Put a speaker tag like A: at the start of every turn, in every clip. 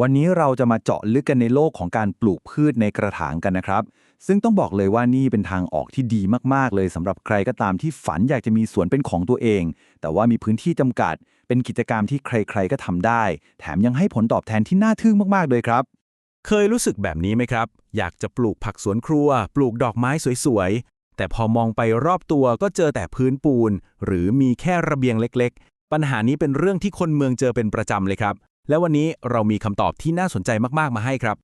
A: วันนี้เราจะมาเจาะลึกกันในโลกของการปลูกพืชในกระถางกันนะครับ ซึ่งต้องบอกเลยว่านี่เป็นทางออกที่ดีมาก ๆ เลยสำหรับใครก็ตามที่ฝันอยากจะมีสวนเป็นของตัวเอง แต่ว่ามีพื้นที่จำกัด เป็นกิจกรรมที่ใคร ๆ ก็ทำได้ แถมยังให้ผลตอบแทนที่น่าทึ่งมาก ๆ เลยครับ
B: เคยรู้สึกแบบนี้ไหมครับ อยากจะปลูกผักสวนครัว ปลูกดอกไม้สวย ๆ แต่พอมองไปรอบตัวก็เจอแต่พื้นปูน หรือมีแค่ระเบียงเล็ก ๆ ปัญหานี้เป็นเรื่องที่คนเมืองเจอเป็นประจำเลยครับ และวันนี้เรามีคำตอบที่น่าสนใจมากๆมาให้ครับ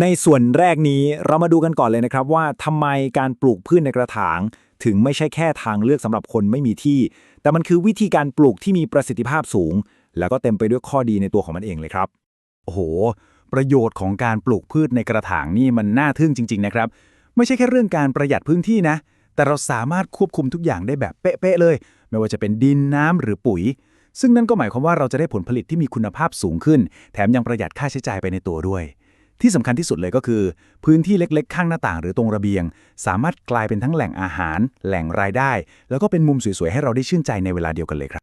C: ในส่วนแรกนี้เรามาดูกันก่อนเลยนะครับว่าทำไมการปลูกพืชในกระถาง ถึงไม่ใช่แค่ทางเลือกสำหรับคนไม่มีที่ แต่มันคือวิธีการปลูกที่มีประสิทธิภาพสูง แล้วก็เต็มไปด้วยข้อดีในตัวของมันเองเลยครับ
A: โอ้โห ประโยชน์ของการปลูกพืชในกระถางนี่มันน่าทึ่งจริง ๆ นะครับ ไม่ใช่แค่เรื่องการประหยัดพื้นที่นะ แต่เราสามารถควบคุมทุกอย่างได้แบบเป๊ะๆเลย ไม่ว่าจะเป็นดินน้ำหรือปุ๋ย ซึ่งนั่นก็หมายความว่าเราจะได้ผลผลิตที่มีคุณภาพสูงขึ้น แถมยังประหยัดค่าใช้จ่ายไปในตัวด้วย ที่สำคัญที่สุดเลยก็คือ พื้นที่เล็กๆ ข้างหน้าต่างหรือตรงระเบียง สามารถกลายเป็นทั้งแหล่งอาหาร แหล่งรายได้ แล้วก็เป็นมุมสวยๆให้เราได้ชื่นใจในเวลาเดียวกันเลยครับ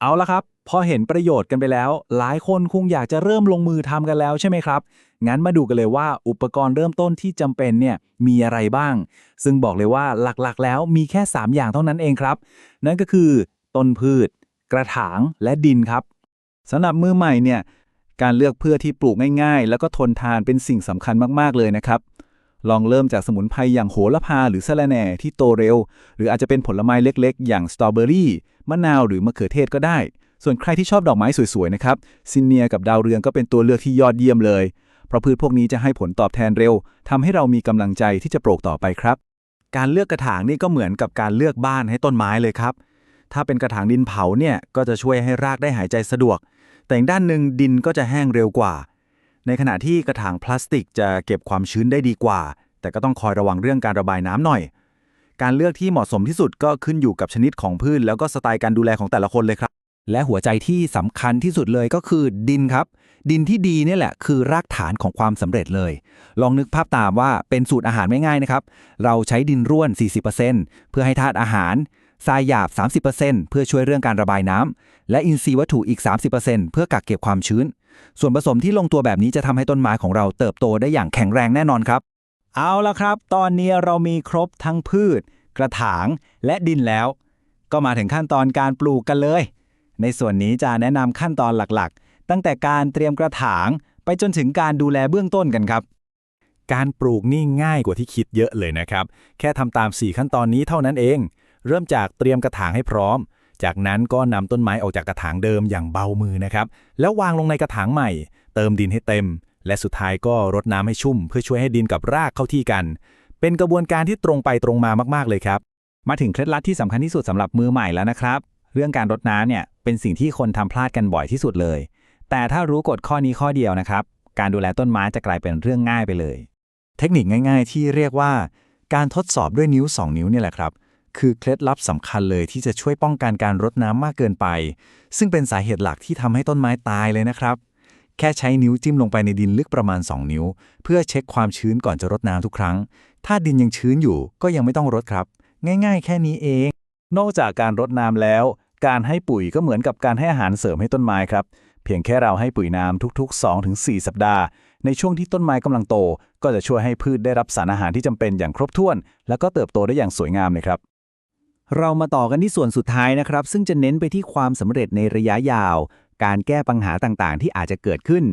C: เอาละครับ พอเห็นประโยชน์กันไปแล้ว หลายคนคงอยากจะเริ่มลงมือทำกันแล้วใช่ไหมครับงั้นมาดูกันเลยว่าอุปกรณ์เริ่มต้นที่จำเป็นเนี่ยมีอะไรบ้าง ซึ่งบอกเลยว่าหลักๆ แล้วมีแค่ 3 อย่างเท่านั้นเองครับ นั่นก็คือ ต้นพืช กระถางและดินครับ
A: สำหรับมือใหม่เนี่ยการเลือกเพื่อที่ปลูกง่ายๆ แล้วก็ทนทานเป็นสิ่งสำคัญมากๆเลยนะครับ ลองเริ่มจากสมุนไพรอย่างโหระพาหรือสะระแหน่ที่โตเร็ว หรืออาจจะเป็นผลไม้เล็กๆ อย่างสตรอเบอรี่มะนาวหรือมะเขือเทศก็ได้ ส่วนใครที่ชอบดอกไม้สวยๆนะครับซินเนียกับดาวเรืองก็เป็นตัวเลือกที่ยอดเยี่ยมเลย เพราะพืชพวกนี้จะให้ผลตอบแทนเร็วทำให้เรามีกำลังใจที่จะปลูกต่อไปครับ การเลือกกระถางนี่ก็เหมือนกับการเลือกบ้านให้ต้นไม้เลยครับ ถ้าเป็นกระถางดินเผาเนี่ยก็จะช่วยให้รากได้หายใจสะดวก แต่อีกด้านหนึ่งดินก็จะแห้งเร็วกว่า ในขณะที่กระถางพลาสติกจะเก็บความชื้นได้ดีกว่า แต่ก็ต้องคอยระวังเรื่องการระบายน้ำหน่อย การเลือกที่เหมาะสมที่สุดก็ขึ้นอยู่กับชนิดของพืช แล้วก็สไตล์การดูแลของแต่ละคนเลยครับ
C: และหัวใจที่สำคัญที่สุดเลยก็คือดินครับ ดินที่ดีนี่แหละคือรากฐานของความสำเร็จเลย ลองนึกภาพตามว่าเป็นสูตรอาหารง่ายๆนะครับ เราใช้ดินร่วน 40%เพื่อให้ธาตุอาหาร ทรายหยาบ 30%เพื่อช่วยเรื่องการระบายน้ำ และอินทรีย์วัตถุอีก 30%เพื่อกักเก็บความชื้น ส่วนผสมที่ลงตัวแบบนี้จะทำให้ต้นไม้ของเราเติบโตได้อย่างแข็งแรงแน่นอนครับ เอาละครับ ตอนนี้เรามีครบทั้งพืช กระถางและดินแล้ว ก็มาถึงขั้นตอนการปลูกกันเลย ในส่วนนี้จะแนะนำขั้นตอนหลักๆ ตั้งแต่การเตรียมกระถาง ไปจนถึงการดูแลเบื้องต้นกันครับ
B: การปลูกนี่ง่ายกว่าที่คิดเยอะเลยนะครับ แค่ทำตาม 4 ขั้นตอนนี้เท่านั้นเอง เริ่มจากเตรียมกระถางให้พร้อม จากนั้นก็นำต้นไม้ออกจากกระถางเดิมอย่างเบามือนะครับ แล้ววางลงในกระถางใหม่ เติมดินให้เต็ม และสุดท้ายก็รดน้ำให้ชุ่ม เพื่อช่วยให้ดินกับรากเข้าที่กัน เป็นกระบวนการที่ตรงไปตรงมามากๆเลยครับ
C: มาถึงเคล็ดลับที่สำคัญที่สุดสำหรับมือใหม่แล้วนะครับ เรื่องการรดน้ำเนี่ยเป็นสิ่งที่คนทำพลาดกันบ่อยที่สุดเลย แต่ถ้ารู้กฎข้อนี้ข้อเดียวนะครับ การดูแลต้นไม้จะกลายเป็นเรื่องง่ายไปเลย
A: เทคนิคง่าย ๆ ที่เรียกว่า การทดสอบด้วยนิ้ว 2 นิ้วเนี่ยแหละครับ คือเคล็ดลับสำคัญเลยที่จะช่วยป้องกันการรดน้ำมากเกินไป ซึ่งเป็นสาเหตุหลักที่ทำให้ต้นไม้ตายเลยนะครับ แค่ใช้นิ้วจิ้มลงไปในดินลึกประมาณ 2 นิ้ว เพื่อเช็คความชื้นก่อนจะรดน้ำทุกครั้ง ถ้าดินยังชื้นอยู่ก็ยังไม่ต้องรดครับ ง่าย ๆ แค่นี้เอง นอกจากการรดน้ำแล้ว การให้ปุ๋ยก็เหมือนกับการให้อาหารเสริมให้ต้นไม้ครับเพียงแค่เราให้ปุ๋ยน้ำทุกๆ 2-4 สัปดาห์ ในช่วงที่ต้นไม้กำลังโต ก็จะช่วยให้พืชได้รับสารอาหารที่จำเป็นอย่างครบถ้วน แล้วก็เติบโตได้อย่างสวยงามเลยครับ
C: เรามาต่อกันที่ส่วนสุดท้ายนะครับ ซึ่งจะเน้นไปที่ความสำเร็จในระยะยาว การแก้ปัญหาต่างๆ ที่อาจจะเกิดขึ้น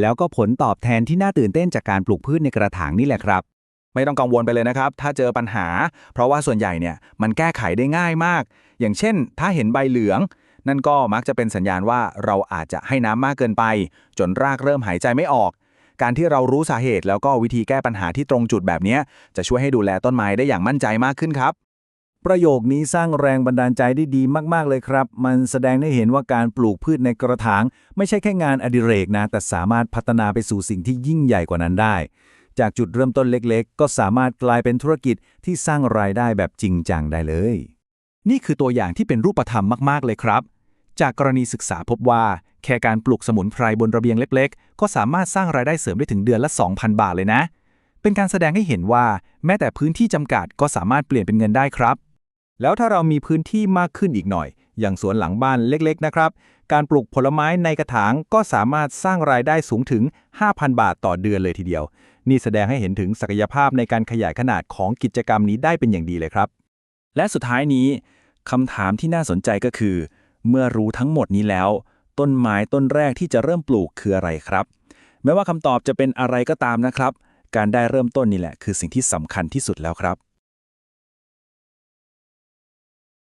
C: แล้วก็ผลตอบแทนที่น่าตื่นเต้นจากการปลูกพืชในกระถางนี่แหละครับ
A: ไม่ต้องกังวลไปเลยนะครับ ถ้าเจอปัญหา เพราะว่าส่วนใหญ่เนี่ยมันแก้ไขได้ง่ายมาก อย่างเช่น ถ้าเห็นใบเหลือง นั่นก็มักจะเป็นสัญญาณว่าเราอาจจะให้น้ำมากเกินไป จนรากเริ่มหายใจไม่ออก การที่เรารู้สาเหตุแล้วก็วิธีแก้ปัญหาที่ตรงจุดแบบนี้จะช่วยให้ดูแลต้นไม้ได้อย่างมั่นใจมากขึ้นครับ
C: ประโยคนี้สร้างแรงบันดาลใจได้ดีมากๆเลยครับ มันแสดงให้เห็นว่าการปลูกพืชในกระถาง ไม่ใช่แค่งานอดิเรกนะ แต่สามารถพัฒนาไปสู่สิ่งที่ยิ่งใหญ่กว่านั้นได้ จากจุดเริ่มต้นเล็กๆ ก็สามารถกลายเป็นธุรกิจที่สร้างรายได้แบบจริงจังได้เลย นี่คือตัวอย่างที่เป็นรูปธรรมมากๆเลยครับ จากกรณีศึกษาพบว่า แค่การปลูกสมุนไพรบนระเบียงเล็ก ๆ ก็สามารถสร้างรายได้เสริมได้ถึงเดือนละ 2,000 บาทเลยนะ เป็นการแสดงให้เห็นว่า แม้แต่พื้นที่จำกัดก็สามารถเปลี่ยนเป็นเงินได้ครับ แล้วถ้าเรามีพื้นที่มากขึ้นอีกหน่อย อย่างสวนหลังบ้านเล็กๆนะครับ
B: การปลูกผลไม้ในกระถางก็สามารถสร้างรายได้สูงถึง 5,000 บาทต่อเดือนเลยทีเดียว นี่แสดงให้เห็นถึงศักยภาพในการขยายขนาดของกิจกรรมนี้ได้เป็นอย่างดีเลยครับ
A: และสุดท้ายนี้คำถามที่น่าสนใจก็คือ เมื่อรู้ทั้งหมดนี้แล้ว ต้นไม้ต้นแรกที่จะเริ่มปลูกคืออะไรครับแม้ว่าคำตอบจะเป็นอะไรก็ตามนะครับ การได้เริ่มต้นนี่แหละคือสิ่งที่สำคัญที่สุดแล้วครับ